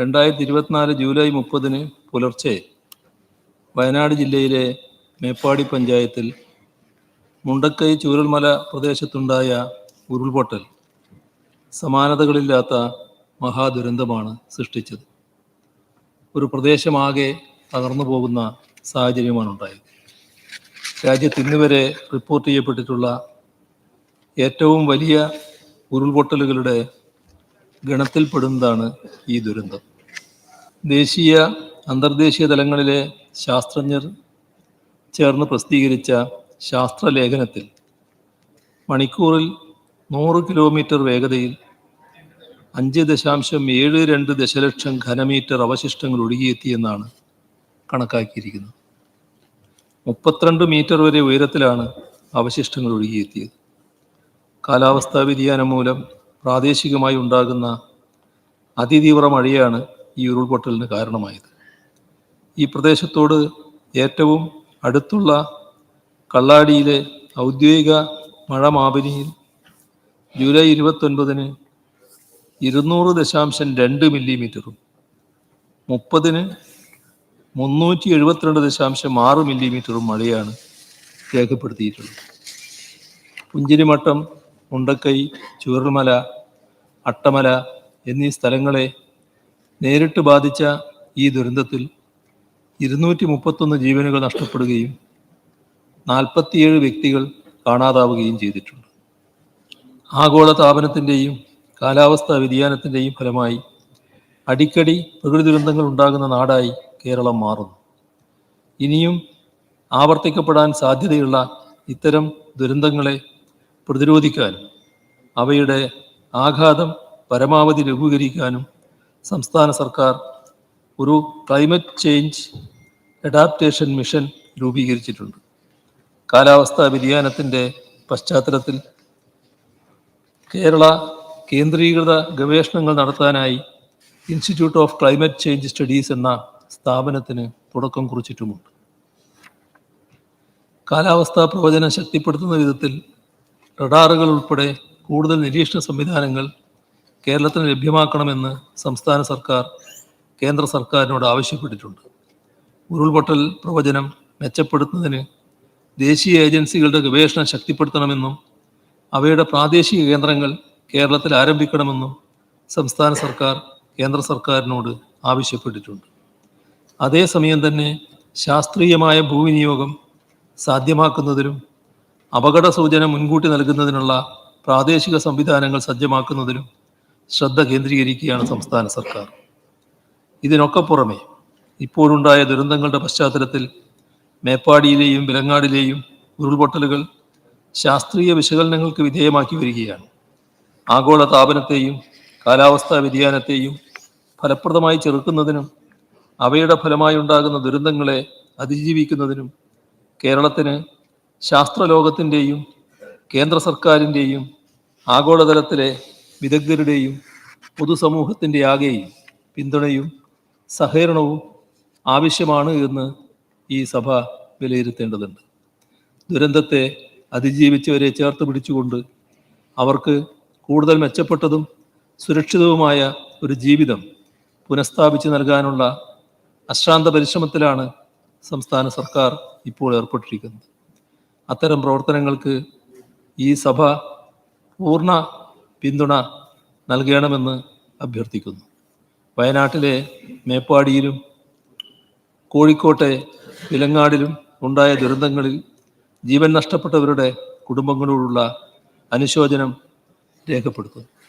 രണ്ടായിരത്തി ഇരുപത്തിനാല് ജൂലൈ മുപ്പതിന് പുലർച്ചെ വയനാട് ജില്ലയിലെ മേപ്പാടി പഞ്ചായത്തിൽ മുണ്ടക്കൈ ചൂരൽമല പ്രദേശത്തുണ്ടായ ഉരുൾപൊട്ടൽ സമാനതകളില്ലാത്ത മഹാദുരന്തമാണ് സൃഷ്ടിച്ചത്. ഒരു പ്രദേശമാകെ തകർന്നു പോകുന്ന സാഹചര്യമാണ് ഉണ്ടായത് രാജ്യത്ത് ഇന്നുവരെ റിപ്പോർട്ട് ചെയ്യപ്പെട്ടിട്ടുള്ള ഏറ്റവും വലിയ ഉരുൾപൊട്ടലുകളുടെ ഗണത്തിൽപ്പെടുന്നതാണ് ഈ ദുരന്തം. ദേശീയ അന്തർദേശീയ തലങ്ങളിലെ ശാസ്ത്രജ്ഞർ ചേർന്ന് പ്രസിദ്ധീകരിച്ച ശാസ്ത്രലേഖനത്തിൽ മണിക്കൂറിൽ നൂറ് കിലോമീറ്റർ വേഗതയിൽ അഞ്ച് ദശാംശം ഏഴ് രണ്ട് ദശലക്ഷം ഘനമീറ്റർ അവശിഷ്ടങ്ങൾ ഒഴുകിയെത്തിയെന്നാണ് കണക്കാക്കിയിരിക്കുന്നത്. മുപ്പത്തിരണ്ട് മീറ്റർ വരെ ഉയരത്തിലാണ് അവശിഷ്ടങ്ങൾ ഒഴുകിയെത്തിയത്. കാലാവസ്ഥാ വ്യതിയാനം മൂലം പ്രാദേശികമായി ഉണ്ടാകുന്ന അതിതീവ്ര മഴയാണ് ഈ ഉരുൾപൊട്ടലിന് കാരണമായത്. ഈ പ്രദേശത്തോട് ഏറ്റവും അടുത്തുള്ള കള്ളാടിയിലെ ഔദ്യോഗിക മഴ മാപിനിയിൽ ജൂലൈ ഇരുപത്തൊൻപതിന് ഇരുന്നൂറ് ദശാംശം രണ്ട് മില്ലിമീറ്ററും മുപ്പതിന് മുന്നൂറ്റി എഴുപത്തിരണ്ട് ദശാംശം ആറ് മില്ലിമീറ്ററും മഴയാണ് രേഖപ്പെടുത്തിയിട്ടുള്ളത്. പുഞ്ചിരിമട്ടം മുണ്ടക്കൈ ചുവർമല അട്ടമല എന്നീ സ്ഥലങ്ങളെ നേരിട്ട് ബാധിച്ച ഈ ദുരന്തത്തിൽ ഇരുന്നൂറ്റി മുപ്പത്തൊന്ന് ജീവനുകൾ നഷ്ടപ്പെടുകയും നാൽപ്പത്തിയേഴ് വ്യക്തികൾ കാണാതാവുകയും ചെയ്തിട്ടുണ്ട്. ആഗോള താപനത്തിന്റെയും കാലാവസ്ഥാ വ്യതിയാനത്തിന്റെയും ഫലമായി അടിക്കടി പ്രകൃതി ദുരന്തങ്ങൾ ഉണ്ടാകുന്ന നാടായി കേരളം മാറുന്നു. ഇനിയും ആവർത്തിക്കപ്പെടാൻ സാധ്യതയുള്ള ഇത്തരം ദുരന്തങ്ങളെ പ്രതിരോധിക്കാനും അവയുടെ ആഘാതം പരമാവധി ലഘൂകരിക്കാനും സംസ്ഥാന സർക്കാർ ഒരു ക്ലൈമറ്റ് ചേഞ്ച് അഡാപ്റ്റേഷൻ മിഷൻ രൂപീകരിച്ചിട്ടുണ്ട്. കാലാവസ്ഥാ വ്യതിയാനത്തിന്റെ പശ്ചാത്തലത്തിൽ കേരള കേന്ദ്രീകൃത ഗവേഷണങ്ങൾ നടത്താനായി institute of climate change studies എന്ന സ്ഥാപനത്തിന് തുടക്കം കുറിച്ചിട്ടുമുണ്ട്. കാലാവസ്ഥാ പ്രവചനം ശക്തിപ്പെടുത്തുന്ന വിധത്തിൽ റഡാറുകൾ ഉൾപ്പെടെ കൂടുതൽ നിരീക്ഷണ സംവിധാനങ്ങൾ കേരളത്തിന് ലഭ്യമാക്കണമെന്ന് സംസ്ഥാന സർക്കാർ കേന്ദ്ര സർക്കാരിനോട് ആവശ്യപ്പെട്ടിട്ടുണ്ട്. ഉരുൾപൊട്ടൽ പ്രവചനം മെച്ചപ്പെടുത്തുന്നതിന് ദേശീയ ഏജൻസികളുടെ ഗവേഷണം ശക്തിപ്പെടുത്തണമെന്നും അവയുടെ പ്രാദേശിക കേന്ദ്രങ്ങൾ കേരളത്തിൽ ആരംഭിക്കണമെന്നും സംസ്ഥാന സർക്കാർ കേന്ദ്ര സർക്കാരിനോട് ആവശ്യപ്പെട്ടിട്ടുണ്ട്. അതേസമയം തന്നെ ശാസ്ത്രീയമായ ഭൂവിനിയോഗം സാധ്യമാക്കുന്നതിനും അപകട സൂചന മുൻകൂട്ടി നൽകുന്നതിനുള്ള പ്രാദേശിക സംവിധാനങ്ങൾ സജ്ജമാക്കുന്നതിനും ശ്രദ്ധ കേന്ദ്രീകരിക്കുകയാണ് സംസ്ഥാന സർക്കാർ. ഇതിനൊക്കെ പുറമെ ഇപ്പോഴുണ്ടായ ദുരന്തങ്ങളുടെ പശ്ചാത്തലത്തിൽ മേപ്പാടിയിലെയും വിലങ്ങാടിലെയും ഉരുൾപൊട്ടലുകൾ ശാസ്ത്രീയ വിശകലനങ്ങൾക്ക് വിധേയമാക്കി വരികയാണ്. ആഗോള താപനത്തെയും കാലാവസ്ഥാ വ്യതിയാനത്തെയും ഫലപ്രദമായി ചെറുക്കുന്നതിനും അവയുടെ ഫലമായി ഉണ്ടാകുന്ന ദുരന്തങ്ങളെ അതിജീവിക്കുന്നതിനും കേരളത്തിന് ശാസ്ത്രലോകത്തിന്റെയും കേന്ദ്ര സർക്കാരിന്റെയും ആഗോളതലത്തിലെ വിദഗ്ധരുടെയും പൊതുസമൂഹത്തിന്റെ ആകെയും പിന്തുണയും സഹകരണവും ആവശ്യമാണ് എന്ന് ഈ സഭ വിലയിരുത്തേണ്ടതുണ്ട്. ദുരന്തത്തെ അതിജീവിച്ചവരെ ചേർത്ത് പിടിച്ചുകൊണ്ട് അവർക്ക് കൂടുതൽ മെച്ചപ്പെട്ടതും സുരക്ഷിതവുമായ ഒരു ജീവിതം പുനഃസ്ഥാപിച്ച് നൽകാനുള്ള അശ്രാന്ത പരിശ്രമത്തിലാണ് സംസ്ഥാന സർക്കാർ ഇപ്പോൾ ഏർപ്പെട്ടിരിക്കുന്നത്. അത്തരം പ്രവർത്തനങ്ങൾക്ക് ഈ സഭ പൂർണ പിന്തുണ നൽകണമെന്ന് അഭ്യർത്ഥിക്കുന്നു. വയനാട്ടിലെ മേപ്പാടിയിലും കോഴിക്കോട്ടെ വിലങ്ങാടിലും ഉണ്ടായ ദുരന്തങ്ങളിൽ ജീവൻ നഷ്ടപ്പെട്ടവരുടെ കുടുംബങ്ങളോടുള്ള അനുശോചനം രേഖപ്പെടുത്തുന്നു.